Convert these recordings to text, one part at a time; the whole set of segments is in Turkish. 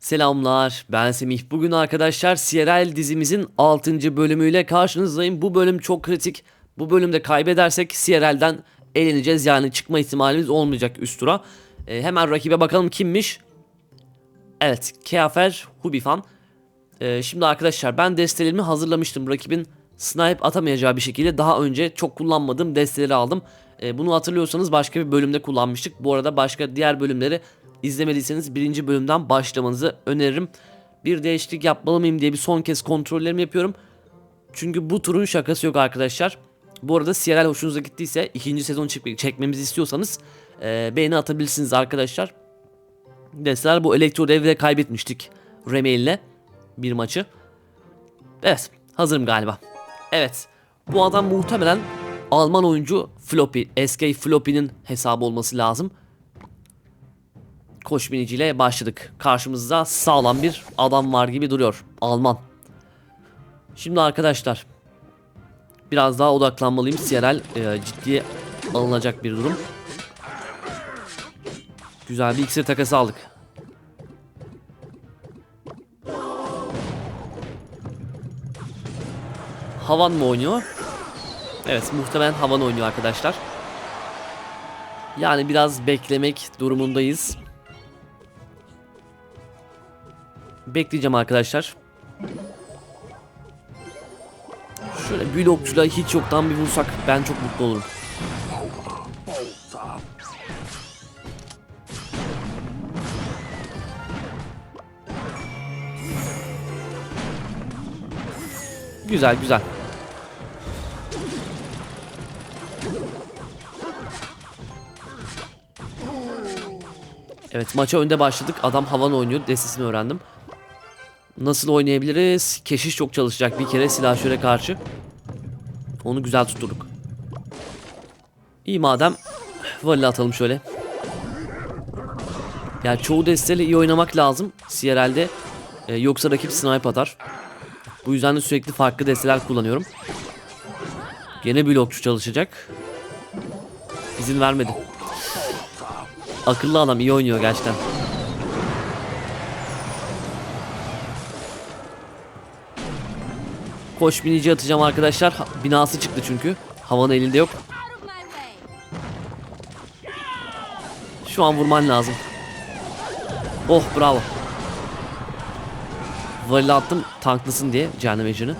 Selamlar, ben Semih. Bugün arkadaşlar CRL dizimizin 6. bölümüyle karşınızdayım. Bu bölüm çok kritik. Bu bölümde kaybedersek CRL'den eleneceğiz. Yani çıkma ihtimalimiz olmayacak üst tura. Ee, hemen rakibe bakalım kimmiş. Evet, Keafer Hubifan. Ee, şimdi arkadaşlar ben destelerimi hazırlamıştım. Rakibin snipe atamayacağı bir şekilde daha önce çok kullanmadığım desteleri aldım. Ee, bunu hatırlıyorsanız başka bir bölümde kullanmıştık. Bu arada başka diğer bölümleri izlemediyseniz birinci bölümden başlamanızı öneririm. Bir değişiklik yapmalı mıyım diye bir son kez kontrollerimi yapıyorum. Çünkü bu turun şakası yok arkadaşlar. Bu arada CRL hoşunuza gittiyse ikinci sezon çek- çekmemizi istiyorsanız e, beğeni atabilirsiniz arkadaşlar. Desteler bu Elektro Dev'de kaybetmiştik Remail'le bir maçı. Evet hazırım galiba. Evet bu adam muhtemelen Alman oyuncu Floppy, SK Floppy'nin hesabı olması lazım. Koş biniciyle başladık. Karşımızda sağlam bir adam var gibi duruyor. Alman. Şimdi arkadaşlar biraz daha odaklanmalıyım. CRL e, ciddiye alınacak bir durum. Güzel bir iksir takası aldık. Havan mı oynuyor? Evet muhtemelen Havan oynuyor arkadaşlar. Yani biraz beklemek durumundayız. Bekleyeceğim arkadaşlar. Şöyle blokçuyla hiç yoktan bir vursak ben çok mutlu olurum. Güzel güzel. Evet maça önde başladık. Adam havan oynuyor. Destesini öğrendim. Nasıl oynayabiliriz? Keşiş çok çalışacak bir kere silahşöre karşı. Onu güzel tutturduk. İyi madem. Vali atalım şöyle. Yani çoğu desteyle iyi oynamak lazım. CRL'de. Ee, yoksa rakip snipe atar. Bu yüzden de sürekli farklı desteler kullanıyorum. Gene blokçu çalışacak. İzin vermedi. Akıllı adam iyi oynuyor gerçekten. Koş binici atacağım arkadaşlar. Binası çıktı çünkü. Havanın elinde yok. Şu an vurman lazım. Oh bravo. Valile attım tanklısın diye cehennem ejderini.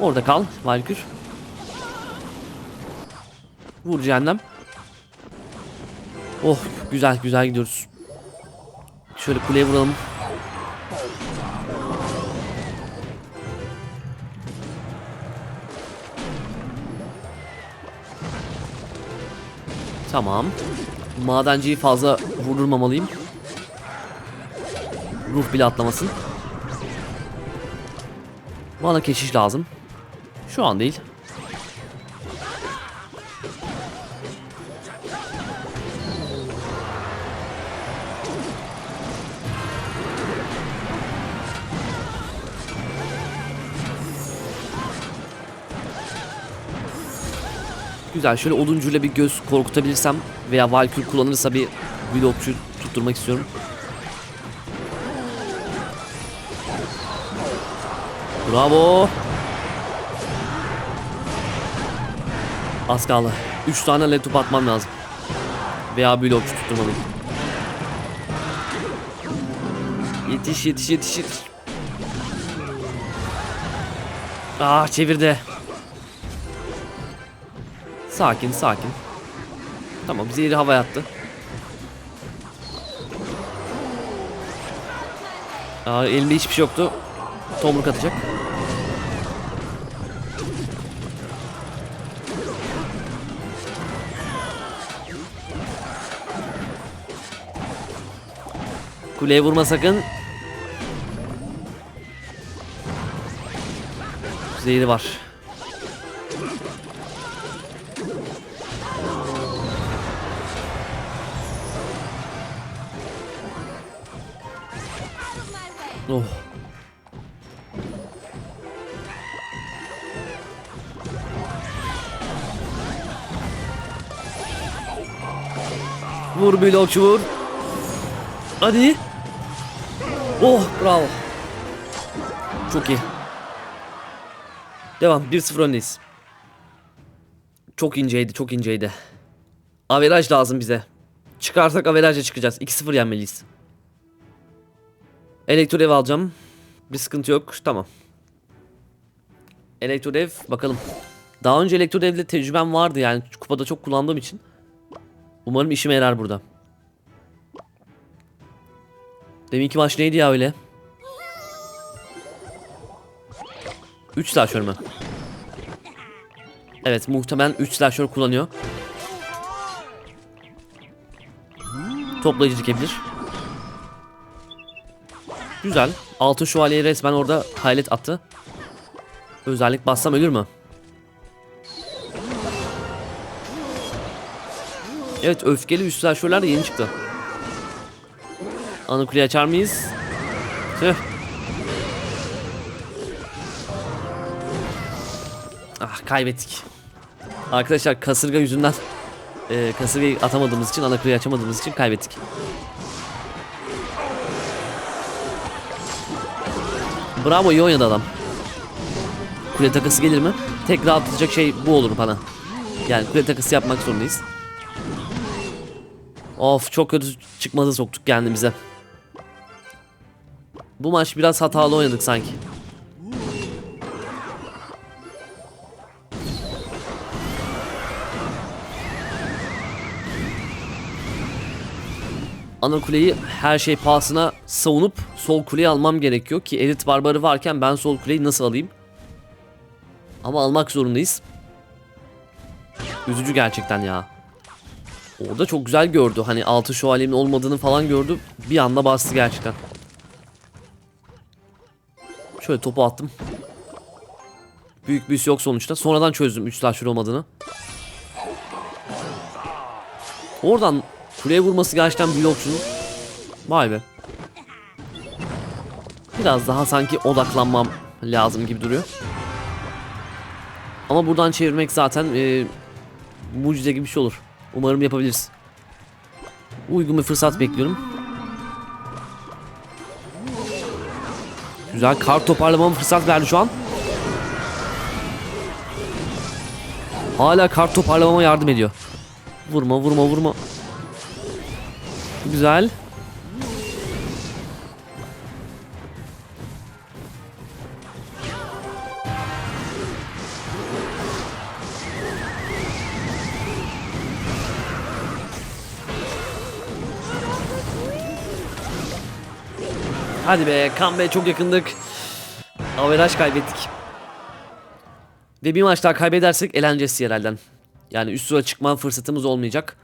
Orada kal Valkür. Vur cehennem. Oh güzel güzel gidiyoruz. Şöyle kuleye vuralım. Tamam. Madenciyi fazla vurdurmamalıyım. Ruh bile atlamasın. Bana keşiş lazım. Şu an değil. Güzel şöyle oduncuyla bir göz korkutabilirsem veya Valkür kullanırsa bir blokçu tutturmak istiyorum. Bravo. Az kaldı. 3 tane laptop atmam lazım. Veya blokçu tutturmalıyım. Yetiş yetiş yetiş yetiş. Ah çevirdi. Sakin sakin. Tamam zehri havaya attı. Aa, elinde hiçbir şey yoktu. Tomruk atacak. Kuleye vurma sakın. Zehri var. Oh. Vur blokçu vur. Hadi. Oh bravo. Çok iyi. Devam 1-0 öndeyiz. Çok inceydi çok inceydi. Averaj lazım bize. Çıkarsak averajla çıkacağız. 2-0 yenmeliyiz. Elektrodev alacağım. Bir sıkıntı yok. Tamam. Elektrodev bakalım. Daha önce elektrodevle tecrübem vardı yani kupada çok kullandığım için. Umarım işime yarar burada. Deminki maç neydi ya öyle? 3 slasher mı? Evet muhtemelen 3 slasher kullanıyor. Toplayıcı dikebilir. Güzel. Altın şövalyeyi resmen orada haylet attı. Özellik bassam ölür mü? Evet öfkeli üst slasher'lar da yeni çıktı. Ana kuleyi açar mıyız? Tüh. Ah kaybettik. Arkadaşlar kasırga yüzünden e, kasırgayı atamadığımız için ana kuleyi açamadığımız için kaybettik. Bravo iyi oynadı adam. Kule takısı gelir mi? Tek rahatlatacak şey bu olur bana. Yani kule takısı yapmak zorundayız. Of çok kötü çıkmaza soktuk kendimize. Bu maç biraz hatalı oynadık sanki. Ana kuleyi her şey pahasına savunup sol kuleyi almam gerekiyor ki elit barbarı varken ben sol kuleyi nasıl alayım? Ama almak zorundayız. Üzücü gerçekten ya. Orada çok güzel gördü. Hani altı şövalyenin olmadığını falan gördü. Bir anda bastı gerçekten. Şöyle topu attım. Büyük büyüsü yok sonuçta. Sonradan çözdüm 3 slasher olmadığını. Oradan kuleye vurması gerçekten büyük okçunun. Vay be. Biraz daha sanki odaklanmam lazım gibi duruyor. Ama buradan çevirmek zaten e, mucize gibi bir şey olur. Umarım yapabiliriz. Uygun bir fırsat bekliyorum. Güzel kart toparlamama fırsat verdi şu an. Hala kart toparlamama yardım ediyor. Vurma vurma vurma. Güzel. Hadi be comeback'e çok yakındık. Averaj kaybettik. Ve bir maç daha kaybedersek eleneceğiz Sierrel'den. Yani üst sıra çıkma fırsatımız olmayacak.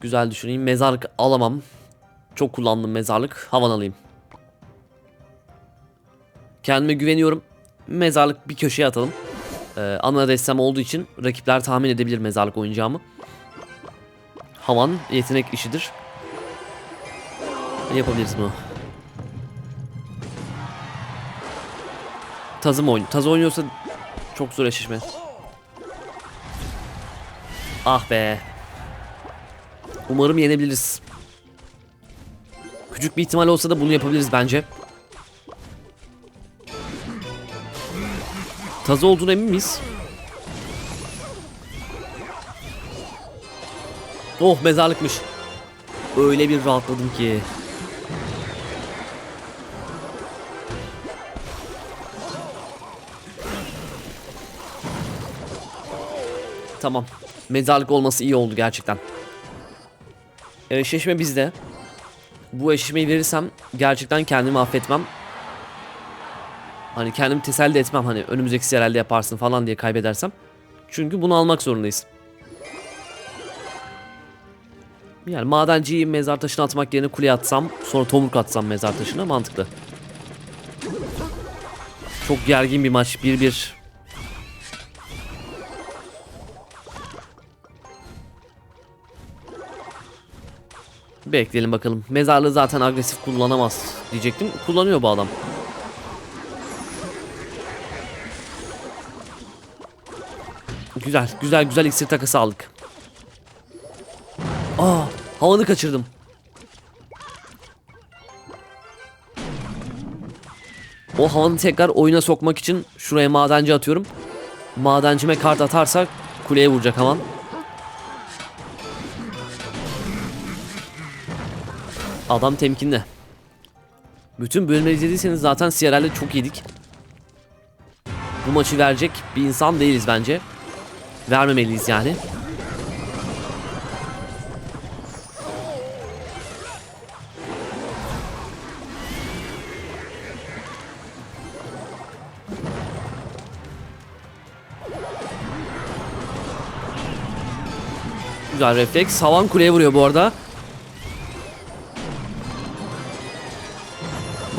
Güzel düşüneyim. Mezarlık alamam. Çok kullandım mezarlık. Havan alayım. Kendime güveniyorum. Mezarlık bir köşeye atalım. Ee, ana destem olduğu için rakipler tahmin edebilir mezarlık oynayacağımı. Havan yetenek işidir. Yapabiliriz bunu. Tazı mı oynuyor? Tazı oynuyorsa çok zor eşleşme. Ah be. Umarım yenebiliriz. Küçük bir ihtimal olsa da bunu yapabiliriz bence. Tazı olduğuna emin miyiz? Oh mezarlıkmış. Öyle bir rahatladım ki. Tamam. Mezarlık olması iyi oldu gerçekten. Eşleşme bizde. Bu eşleşmeyi verirsem gerçekten kendimi affetmem. Hani kendimi teselli etmem hani önümüzdeki serelde yaparsın falan diye kaybedersem. Çünkü bunu almak zorundayız. Yani madenciyi mezar taşına atmak yerine kuleye atsam sonra tomruk atsam mezar taşına mantıklı. Çok gergin bir maç 1-1 Bekleyelim bakalım. Mezarlığı zaten agresif kullanamaz diyecektim. Kullanıyor bu adam. Güzel, güzel, güzel iksir takısı aldık. Aa, havanı kaçırdım. O havanı tekrar oyuna sokmak için şuraya madenci atıyorum. Madencime kart atarsak kuleye vuracak havan. Adam temkinli. Bütün bölümleri izlediyseniz zaten CRL'de çok yedik. Bu maçı verecek bir insan değiliz bence. Vermemeliyiz yani. Güzel refleks. Havan kuleye vuruyor bu arada.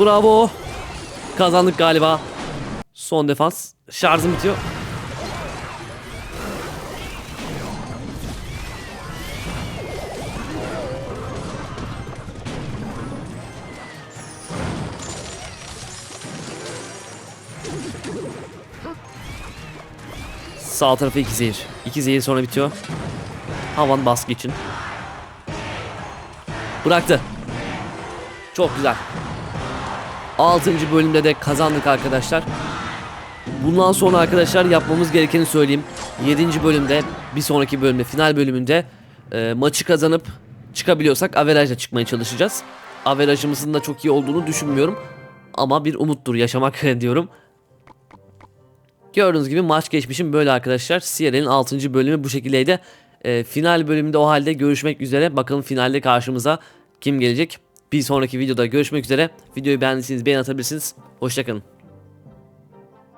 Bravo. Kazandık galiba. Son defans. Şarjım bitiyor. Sağ tarafa iki zehir. İki zehir sonra bitiyor. Havan baskı için. Bıraktı. Çok güzel. 6. bölümde de kazandık arkadaşlar. Bundan sonra arkadaşlar yapmamız gerekeni söyleyeyim. 7. bölümde bir sonraki bölümde final bölümünde e, maçı kazanıp çıkabiliyorsak averajla çıkmaya çalışacağız. Averajımızın da çok iyi olduğunu düşünmüyorum. Ama bir umuttur yaşamak diyorum. Gördüğünüz gibi maç geçmişim böyle arkadaşlar. CRL'in 6. bölümü bu şekildeydi. E, final bölümünde o halde görüşmek üzere. Bakalım finalde karşımıza kim gelecek? Bir sonraki videoda görüşmek üzere. Videoyu beğendiyseniz beğen atabilirsiniz. Hoşçakalın.